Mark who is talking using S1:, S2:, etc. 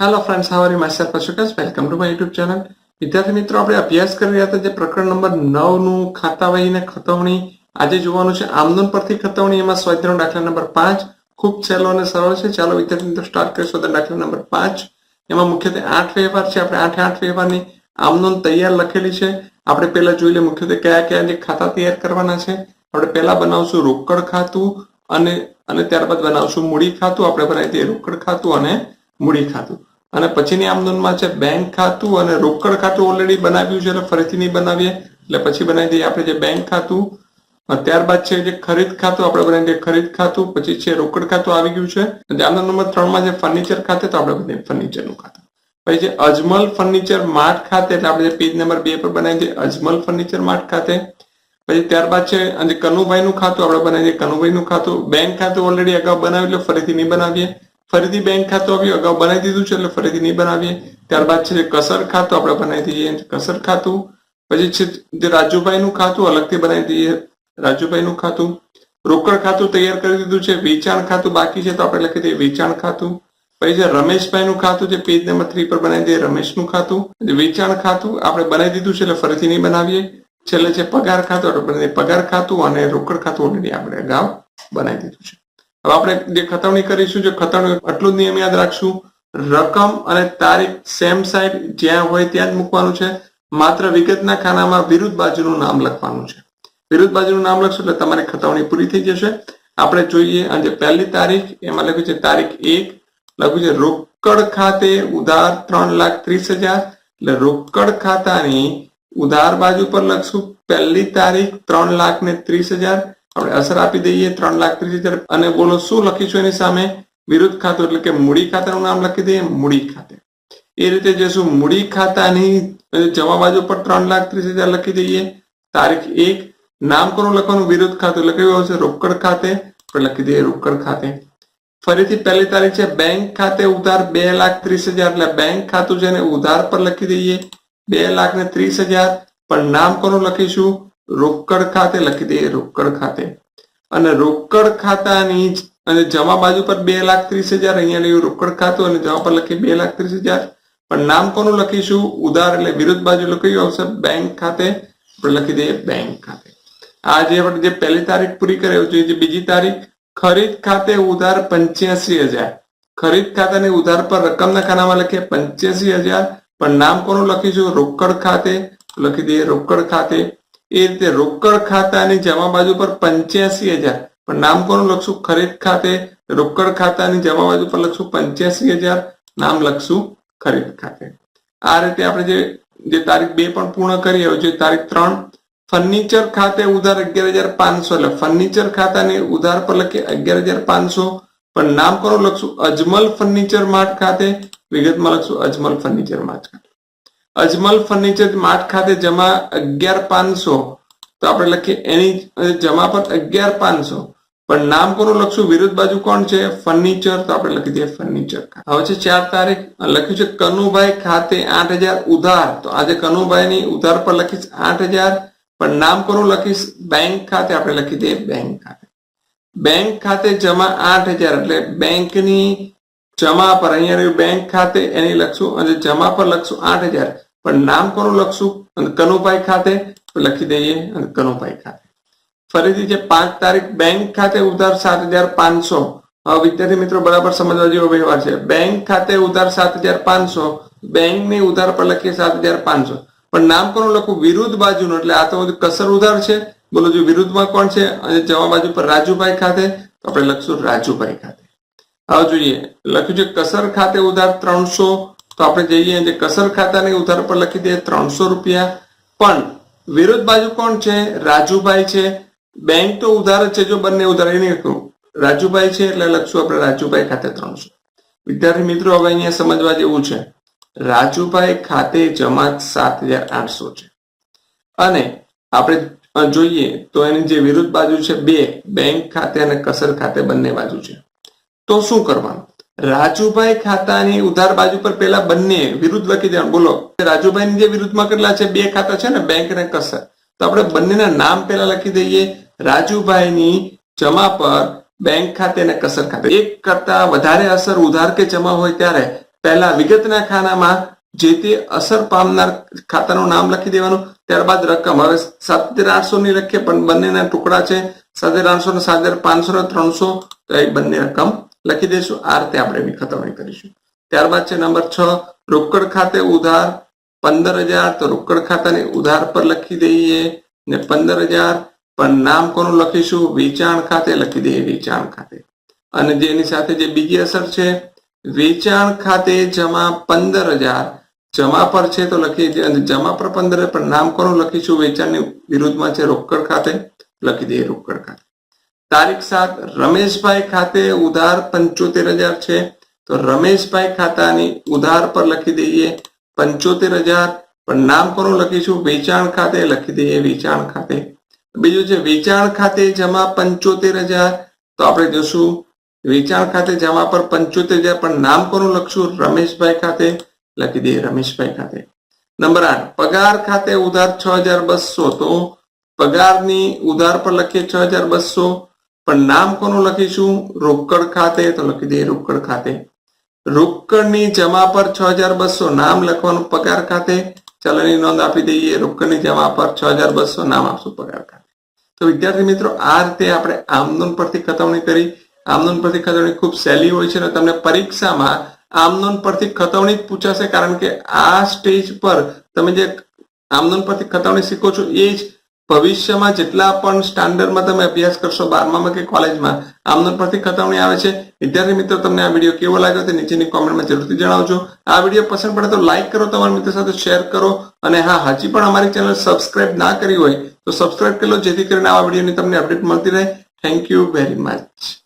S1: Hello friends how are you my પશુકસ welcome to my YouTube channel વિદ્યાર્થી મિત્રો, આપણે અભ્યાસ કરી રહ્યા હતા જે પ્રકરણ નંબર નવનું ખાતા વહીને ખતવણી. આજે જોવાનું છે આમદન પરથી ખતવણી, એમાં સ્વાધ્યાયનો દાખલા નંબર પાંચ ખૂબ સહેલો અને સરળ છે. ચાલો વિદ્યાર્થી મિત્રો સ્ટાર્ટ કરીશું તો દાખલા નંબર પાંચ. એમાં મુખ્યત્વે આઠ વ્યવહાર છે. આપણે આઠે આઠ વ્યવહારની આમદન તૈયાર લખેલી છે. આપણે પહેલા જોઈ લે મુખ્યત્વે કયા કયા જે ખાતા તૈયાર કરવાના છે. આપણે પહેલા બનાવશું રોકડ ખાતું અને અને ત્યારબાદ બનાવશું મૂડી ખાતું. આપણે બનાવી દઈએ રોકડ ખાતું અને મૂડી ખાતું. અને પછીની આમદનમાં છે બેંક ખાતું અને રોકડ ખાતું ઓલરેડી બનાવ્યું છે એટલે ફરીથી નહીં બનાવીએ. એટલે પછી બનાવી દઈએ આપણે જે બેંક ખાતું ત્યારબાદ છે જે ખરીદ ખાતું, આપણે બનાવી દઈએ ખરીદ ખાતું, પછી છે રોકડ ખાતું આવી ગયું છે. અને આમદોન નંબર ત્રણમાં જે ફર્નિચર ખાતે, તો આપણે બનાવીએ ફર્નિચરનું ખાતું. પછી જે અજમલ ફર્નિચર માર્ટ ખાતે, એટલે આપણે પેજ નંબર બે પર બનાવી દઈએ, અજમલ ફર્નિચર માર્ટ ખાતે. પછી ત્યારબાદ છે, અને કનુભાઈનું ખાતું, આપણે બનાવી દઈએ કનુભાઈનું ખાતું. બેંક ખાતું ઓલરેડી અગાઉ બનાવ્યું, એટલે ફરીથી નહીં બનાવીએ. ફરીથી બેંક ખાતું આવ્યું અગાઉ બનાવી દીધું છે એટલે ફરીથી નહીં બનાવીએ. ત્યારબાદ છે કસર ખાતું આપણે બનાવી દઈએ કસર ખાતું. પછી છે જે રાજુભાઈનું ખાતું, અલગથી બનાવી દઈએ, રાજુભાઈનું ખાતું. રોકડ ખાતું તૈયાર કરી દીધું છે, વેચાણ ખાતું બાકી છે તો આપણે લખી દઈએ વેચાણ ખાતું. પછી જે રમેશભાઈનું ખાતું જે પેજ નંબર થ્રી પર બનાવી દઈએ, રમેશનું ખાતું. વેચાણ ખાતું આપણે બનાવી દીધું છે એટલે ફરીથી નહીં બનાવીએ. છેલ્લે છે પગાર ખાતું, આપણે પગાર ખાતું અને રોકડ ખાતું ઓલરેડી આપણે અગાઉ બનાવી દીધું છે. હવે આપણે જે ખતવણી કરીશું, જે ખતવણી આટલું જ નિયમ યાદ રાખશું. રકમ અને તારીખ સેમ સાઈડ જ્યાં હોય ત્યાં જ મૂકવાનું છે. માત્ર વિગતના ખાનામાં વિરુદ્ધ બાજુનું નામ લખવાનું છે. વિરુદ્ધ બાજુનું નામ લખશો એટલે તમારી ખતવણી પૂરી થઈ જશે. આપણે જોઈએ આજે પહેલી તારીખ, એમાં લખ્યું છે તારીખ એક, લખ્યું છે રોકડ ખાતે ઉધાર ત્રણ લાખ ત્રીસ હજાર. એટલે રોકડ ખાતાની ઉધાર બાજુ પર લખશું, પહેલી તારીખ ત્રણ લાખ ને ત્રીસ હજાર. આપણે અસર આપી દઈએ ત્રણ લાખ ત્રીસ હજાર. અને બોલો, શું લખીશું એની સામે? વિરુદ્ધ ખાતું એટલે કે મૂડી ખાતાનું નામ લખી દઈએ, મૂડી ખાતે. એ રીતે જશું મૂડી ખાતાની જમા બાજુ પર ત્રણ લાખ ત્રીસ હજાર લખી દઈએ. તારીખ એક નામ કોનું લખવાનું વિરુદ્ધ ખાતું એટલે કયું આવશે? રોકડ ખાતે. આપણે લખી દઈએ રોકડ ખાતે. ફરીથી પહેલી તારીખ છે, બેંક ખાતે ઉધાર બે લાખ ત્રીસ હજાર. એટલે બેંક ખાતું છે ને ઉધાર પર લખી દઈએ. બે લાખ ને ત્રીસ હજાર. પણ નામ કોનું લખીશું. રોકડ ખાતે લખી દઈએ, રોકડ ખાતે. અને રોકડ ખાતાની અને જમા બાજુ પર બે લાખ ત્રીસ હજાર અહીંયા લખ્યું રોકડ ખાતું અને જમા પર લખીએ બે લાખ ત્રીસ હજાર. પણ નામ કોનું લખીશું? ઉધાર એટલે વિરુદ્ધ બાજુ લખ્યું આવશે, બેંક ખાતે. આપણે લખી દઈએ બેંક ખાતે. આ જે આપણે જે પહેલી તારીખ પૂરી કરી જોઈએ બીજી તારીખ, ખરીદ ખાતે ઉધાર પંચ્યાસી હજાર. ખરીદ ખાતાની ઉધાર પર રકમના ખાનામાં લખીએ પંચ્યાસી હજાર. પણ નામ કોનું લખીશું? રોકડ ખાતે. લખી દઈએ રોકડ ખાતે. એ રીતે રોકડ ખાતાની જમા બાજુ પર પંચ્યાસી હજાર. પણ નામ કોનું લખશું? ખરીદ ખાતે રોકડ ખાતાની જમા બાજુ પર લખશું પંચ્યાસી હજાર. નામ લખશું ખરીદ ખાતે. આ રીતે આપણે જે જે તારીખ બે પણ પૂર્ણ કરી હવે જે તારીખ ત્રણ, ફર્નિચર ખાતે ઉધાર અગિયાર હજાર પાંચસો. એટલે ફર્નિચર ખાતાની ઉધાર પર લખીએ અગિયાર હજાર પાંચસો. પણ નામ કરો લખશું? અજમલ ફર્નિચર માર્ટ ખાતે. વિગતમાં લખશું અજમલ ફર્નિચર માર્ટ ખાતે. અજમલ ફર્નિચર માર્ટ ખાતે જમા અગિયાર પાંચસો. તો આપણે લખીએ, એની જમા પર અગિયાર પાંચસો. પણ નામ કોનું લખશું, વિરુદ્ધ બાજુ કોણ છે? ફર્નિચર. તો આપણે લખી દઈએ ફર્નિચર હવે છે ચાર તારીખ, લખ્યું છે કનુભાઈ ખાતે આઠ હજાર ઉધાર. તો આજે કનુભાઈની ઉધાર પર લખીશ આઠ હજાર. પણ નામ કોનું લખીશ બેંક ખાતે, આપણે લખી દઈએ બેંક ખાતે. બેંક ખાતે જમા આઠ હજાર. એટલે બેંકની જમા પર, અહીંયા બેંક ખાતે, એની લખશું, અને જમા પર લખશું આઠ હજાર. પણ નામ કોનું લખશું અને કનુભાઈ ખાતે લખી દઈએ અને કનુભાઈ ખાતે. ફરીથી જે પાંચ તારીખ બેંક ખાતે ઉધાર સાત હજાર પાંચસો. વિદ્યાર્થી મિત્રો બરાબર સમજવા જેવો વ્યવહાર છે. બેંક ખાતે ઉધાર સાત હજાર પાંચસો, બેંકની ઉધાર પર લખીએ સાત હજાર પાંચસો. પણ નામ કોનું લખવું વિરુદ્ધ બાજુનું, એટલે આ તો કસર ઉધાર છે. બોલો જો વિરુદ્ધમાં કોણ છે? અને જમા બાજુ પર રાજુભાઈ ખાતે. તો આપણે લખશું રાજુભાઈ ખાતે. હવે જોઈએ, લખ્યું છે કસર ખાતે ઉધાર ત્રણસો તો આપણે જઈએ જે કસર ખાતાની ઉધાર પર લખી દઈએ ત્રણસો રૂપિયા. પણ વિરુદ્ધ બાજુ કોણ છે? રાજુભાઈ છે. બેંક તો ઉધાર છે જો બંને ઉધાર. એ રાજુભાઈ છે એટલે લખશું આપણે રાજુભાઈ ખાતે ત્રણસો. વિદ્યાર્થી મિત્રો, હવે અહીંયા સમજવા જેવું છે. રાજુભાઈ ખાતે જમા સાત હજાર આઠસો છે. અને આપણે જોઈએ તો એની જે વિરુદ્ધ બાજુ છે બે, બેંક ખાતે અને કસર ખાતે બંને બાજુ છે. તો શું કરવાનું? રાજુભાઈ ખાતાની ઉધાર બાજુ પર પેલા બંને વિરુદ્ધ લખી દેવાનું. બોલો. રાજુભાઈની જે વિરુદ્ધમાં કેટલા છે? બે ખાતા છે ને? બેંક ને કસર તો આપણે બંનેના નામ પેલા લખી દઈએ. રાજુભાઈની જમા પર બેંક ખાતે અને કસર ખાતે. એક કરતા વધારે અસર ઉધાર કે જમા હોય ત્યારે પહેલા વિગતના ખાનામાં જે તે અસર પામનાર ખાતાનું નામ લખી દેવાનું. ત્યારબાદ રકમ. હવે સાત હજાર આઠસો ની લખીએ પણ બંનેના ટુકડા છે. સાત હજાર આઠસો ને સાત પાંચસો ને ત્રણસો તો એ બંને રકમ લખી દઈશું આ રીતે આપણે એની ખતવણી કરીશું. ત્યારબાદ છે નંબર છ, રોકડ ખાતે ઉધાર પંદર હજાર. તો રોકડ ખાતાની ઉધાર પર લખી દઈએ ને પંદર હજાર. પણ નામ કોનું લખીશું? વેચાણ ખાતે લખી દઈએ, વેચાણ ખાતે. અને જેની સાથે જે બીજી અસર છે, વેચાણ ખાતે જમા પંદર હજાર. જમા પર છે તો લખી જમા પર પંદર પણ નામ કોનું લખીશું? વેચાણની વિરુદ્ધમાં છે રોકડ ખાતે. લખી દઈએ રોકડ ખાતે. તારીખ સાત રમેશભાઈ ખાતે ઉધાર પંચોતેર હજાર છે. તો રમેશભાઈ ખાતાની ઉધાર પર લખી દઈએ પંચોતેર હજાર. પણ નામ કોનું લખીશું વેચાણ ખાતે લખી દઈએ વેચાણ ખાતે. બીજું છે વેચાણ ખાતે જમા પંચોતેર હજાર. તો આપણે જોશું વેચાણ ખાતે જમા પર પંચોતેર હજાર. પણ નામ કોનું લખશું રમેશભાઈ ખાતે લખી દઈએ રમેશભાઈ ખાતે. નંબર આઠ, પગાર ખાતે ઉધાર છ હજાર બસો. તો પગારની ઉધાર પર લખીએ છ હજાર બસો. પણ નામ કોનું લખીશું? રોકડ ખાતે, તો લખી દઈએ રોકડ ખાતે. રોકડની જમા પર છ હજાર બસો નામ લખવાનું પગાર ખાતે. ચલણની નોંધ આપી દઈએ, રોકડની જમા પર છ હજાર બસો નામ આપશું પગાર ખાતે. તો વિદ્યાર્થી મિત્રો, આ રીતે આપણે આમનોન પરથી ખતવણી કરી. આમનોન પરથી ખતવણી ખૂબ સહેલી હોય છે અને તમને પરીક્ષામાં આમનોન પરથી ખતવણી જ પૂછાશે કારણ કે આ સ્ટેજ પર તમે જે આમનોન પરથી ખતવણી શીખો છો, એ જ ભવિષ્યમાં જેટલા પણ સ્ટાન્ડર્ડમાં તમે અભ્યાસ કરશો બારમામાં કે કોલેજમાં, આમનો પરથી ખતવણી આવે છે. વિદ્યાર્થી મિત્રો, તમને આ વીડિયો કેવો લાગ્યો તે નીચેની કોમેન્ટમાં જરૂરથી જણાવજો. આ વીડિયો પસંદ પડે તો લાઈક કરો, તમારા મિત્રો સાથે શેર કરો. અને હા, હજી પણ અમારી ચેનલ સબસ્ક્રાઇબ ના કરી હોય તો સબસ્ક્રાઇબ કરી લો, જેથી કરીને આવા વિડીયોની તમને અપડેટ મળતી રહે. Thank you very much